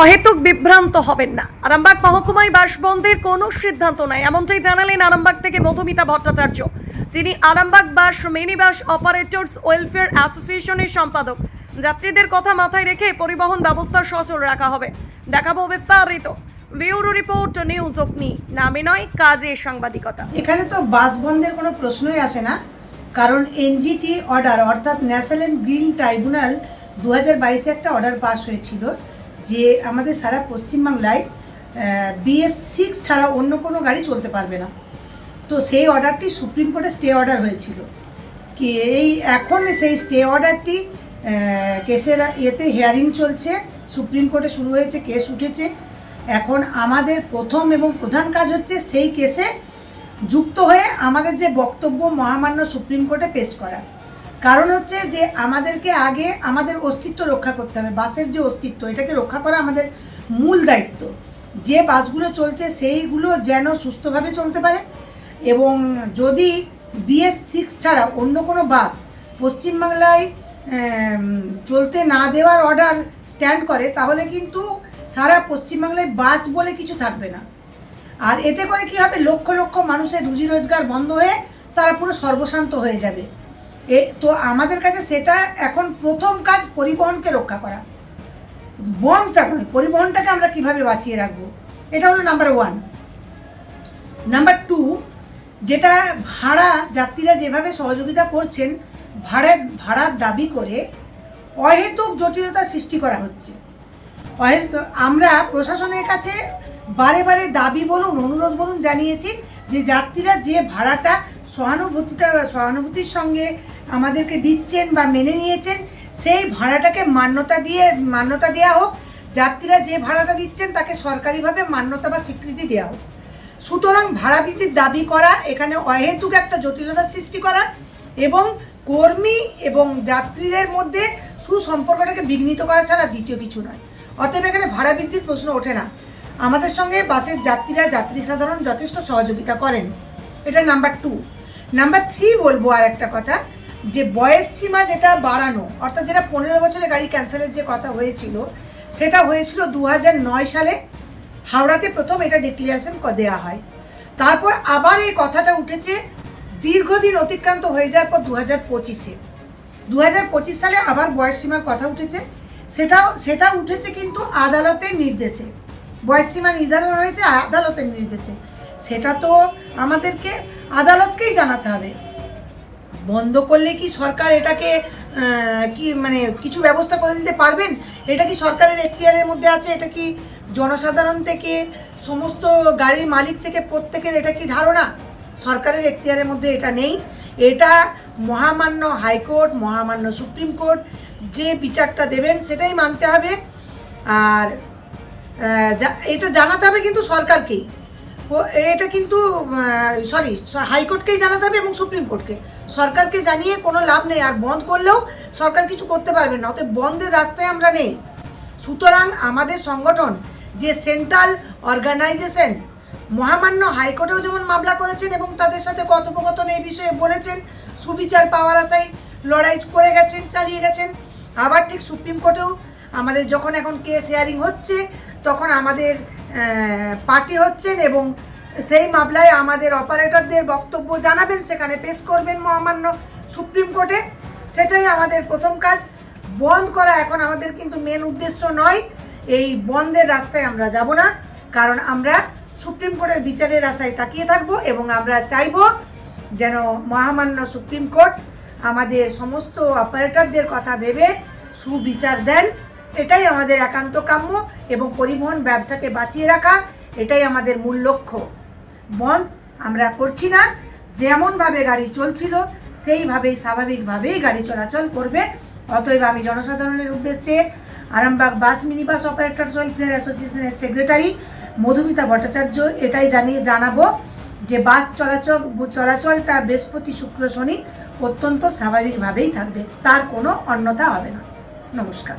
অহেতুক বিভ্রান্ত হবেন না। আরামবাগ মহকুমায় বাস বন্ধের কোনো সিদ্ধান্ত নাই। এমনটাই জানালেন আরামবাগ থেকে মধুমিতা ভট্টাচার্য, যিনি Arambagh bus mini bus operators welfare অ্যাসোসিয়েশনের সম্পাদক। যাত্রীদের কথা মাথায় রেখে পরিবহন ব্যবস্থা সচল রাখা হবে। দেখাবো বিস্তারিত। ব্যুরো রিপোর্ট, নিউজ অগ্নি। নামে নয়, কাজে সাংবাদিকতা। এখানে তো বাস বন্ধের কোনো প্রশ্নই আসে না। কারণ এনজিটি অর্ডার, অর্থাৎ ন্যাশনাল গ্রিন ট্রাইব্যুনাল দু একটা অর্ডার পাস হয়েছিল। যে আমাদের সারা পশ্চিমবাংলায় বিএস সিক্স ছাড়া অন্য কোনো গাড়ি চলতে পারবে না। তো সেই অর্ডারটি সুপ্রিম কোর্টে স্টে অর্ডার হয়েছিল। কি, এই এখন সেই স্টে অর্ডারটি কেসের এতে হিয়ারিং চলছে, সুপ্রিম কোর্টে শুরু হয়েছে, কেস উঠেছে। এখন আমাদের প্রথম এবং প্রধান কাজ হচ্ছে সেই কেসে যুক্ত হয়ে আমাদের যে বক্তব্য মহামান্য সুপ্রিম কোর্টে পেশ করা। কারণ হচ্ছে যে আমাদেরকে আগে আমাদের অস্তিত্ব রক্ষা করতে হবে, বাসের যে অস্তিত্ব, এটাকে রক্ষা করা আমাদের মূল দায়িত্ব। যে বাসগুলো চলছে সেইগুলো যেন সুস্থভাবে চলতে পারে এবং যদি বিএস সিক্স ছাড়া অন্য কোনো বাস পশ্চিমবাংলায় চলতে না দেওয়ার অর্ডার স্ট্যান্ড করে, তাহলে কিন্তু সারা পশ্চিমবাংলায় বাস বলে কিছু থাকবে না। আর এতে করে কি হবে? লক্ষ লক্ষ মানুষের রুজি রোজগার বন্ধ হয়ে তারা পুরো সর্বশান্ত হয়ে যাবে। এ, তো আমাদের কাছে সেটা এখন প্রথম কাজ পরিবহনকে রক্ষা করা। বন্ধটা নয়, পরিবহনটাকে আমরা কীভাবে বাঁচিয়ে রাখব? এটা হলো নাম্বার ওয়ান নাম্বার টু যেটা ভাড়া, যাত্রীরা যেভাবে সহযোগিতা করছেন, ভাড়া, ভাড়ার দাবি করে অহেতুক জটিলতা সৃষ্টি করা হচ্ছে। আমরা প্রশাসনের কাছে বারে বারে দাবি বলুন, অনুরোধ বলুন জানিয়েছি যে যাত্রীরা যে ভাড়াটা সহানুভূতিটা সহানুভূতির সঙ্গে আমাদেরকে দিচ্ছেন বা মেনে নিয়েছেন, সেই ভাড়াটাকে মান্যতা দিয়ে, মান্যতা দেওয়া হোক। যাত্রীরা যে ভাড়াটা দিচ্ছেন, তাকে সরকারিভাবে মান্যতা বা স্বীকৃতি দেওয়া হোক। সুতরাং ভাড়া বৃদ্ধির দাবি করা, এখানে অহেতুক একটা জটিলতা সৃষ্টি করা এবং কর্মী এবং যাত্রীদের মধ্যে সুসম্পর্কটাকে বিঘ্নিত করা ছাড়া দ্বিতীয় কিছু নয়। অতএব এখানে ভাড়া বৃদ্ধির প্রশ্ন ওঠে না। আমাদের সঙ্গে বাসের যাত্রীরা, যাত্রী সাধারণ যথেষ্ট সহযোগিতা করেন। এটা নাম্বার টু নাম্বার থ্রি বলব আর একটা কথা। যে বয়স সীমা যেটা বাড়ানো, অর্থাৎ যেটা পনেরো বছরের গাড়ি ক্যান্সেলের যে কথা হয়েছিল, সেটা হয়েছিল দু নয় সালে হাওড়াতে প্রথম এটা ডিক্লিয়ারেশন দেওয়া হয়। তারপর আবার এই কথাটা উঠেছে, দীর্ঘদিন অতিক্রান্ত হয়ে যাওয়ার পর দু হাজার পঁচিশে। দু হাজার পঁচিশ সালে আবার বয়স সীমার কথা উঠেছে সেটাও সেটা উঠেছে কিন্তু আদালতের নির্দেশে। বয়স সীমা নির্ধারণ হয়েছে আদালতের নির্দেশে। সেটা তো আমাদেরকে, আদালতকেই জানাতে হবে। বন্ধ করলে কি সরকার এটাকে কি মানে কিছু ব্যবস্থা করে দিতে পারবেন? এটা কি সরকারের এখতিয়ারের মধ্যে আছে? এটা কি জনসাধারণ থেকে, সমস্ত গাড়ির মালিক থেকে প্রত্যেকের এটা কি ধারণা? সরকারের এখতিয়ারের মধ্যে এটা নেই। এটা মহামান্য হাইকোর্ট, মহামান্য সুপ্রিম কোর্ট যে বিচারটা দেবেন সেটাই মানতে হবে। আর এটা জানাতে হবে কিন্তু সরকারকেই এটা কিন্তু সরি হাইকোর্টকেই জানাতে হবে এবং সুপ্রিম কোর্টকে। সরকারকে জানিয়ে কোনো লাভ নেই, আর বন্ধ করলেও সরকার কিছু করতে পারবে না, অতএব বন্ধের রাস্তায় আমরা নেই। সুতরাং আমাদের সংগঠন, যে সেন্ট্রাল অর্গানাইজেশন, মহামান্য হাইকোর্টেও যেমন মামলা করেছেন এবং তাদের সাথে কথোপকথন এই বিষয়ে বলেছেন, সুবিচার পাওয়ার আশায় লড়াই করে গেছেন, চালিয়ে গেছেন, আবার ঠিক সুপ্রিম কোর্টেও আমাদের যখন এখন কেস হিয়ারিং হচ্ছে, তখন আমাদের পার্টি হচ্ছেন এবং সেই মামলায় আমাদের অপারেটরদের বক্তব্য জানাবেন, সেখানে পেশ করবেন মহামান্য সুপ্রিম কোর্টে। সেটাই আমাদের প্রথম কাজ। বন্ধ করা এখন আমাদের কিন্তু মেন উদ্দেশ্য নয়। এই বন্ধের রাস্তায় আমরা যাব না। কারণ আমরা সুপ্রিম কোর্টের বিচারের আশায় তাকিয়ে থাকব এবং আমরা চাইব যেন মহামান্য সুপ্রিম কোর্ট আমাদের সমস্ত অপারেটরদের কথা ভেবে সুবিচার দেন। এটাই আমাদের একান্ত কাম্য এবং পরিবহন ব্যবসাকে বাঁচিয়ে রাখা, এটাই আমাদের মূল লক্ষ্য। বন্ধ আমরা করছি না। যেমনভাবে গাড়ি চলছিল, সেইভাবেই স্বাভাবিকভাবেই গাড়ি চলাচল করবে। অতএব আমি জনসাধারণের উদ্দেশ্যে Arambagh bus mini bus operators welfare অ্যাসোসিয়েশনের সেক্রেটারি মধুমিতা ভট্টাচার্য এটাই জানিয়ে জানাব যে বাস চলাচল, চলাচলটা বৃহস্পতি, শুক্র, শনি অত্যন্ত স্বাভাবিকভাবেই থাকবে। তার কোনো অন্যতা হবে না। নমস্কার।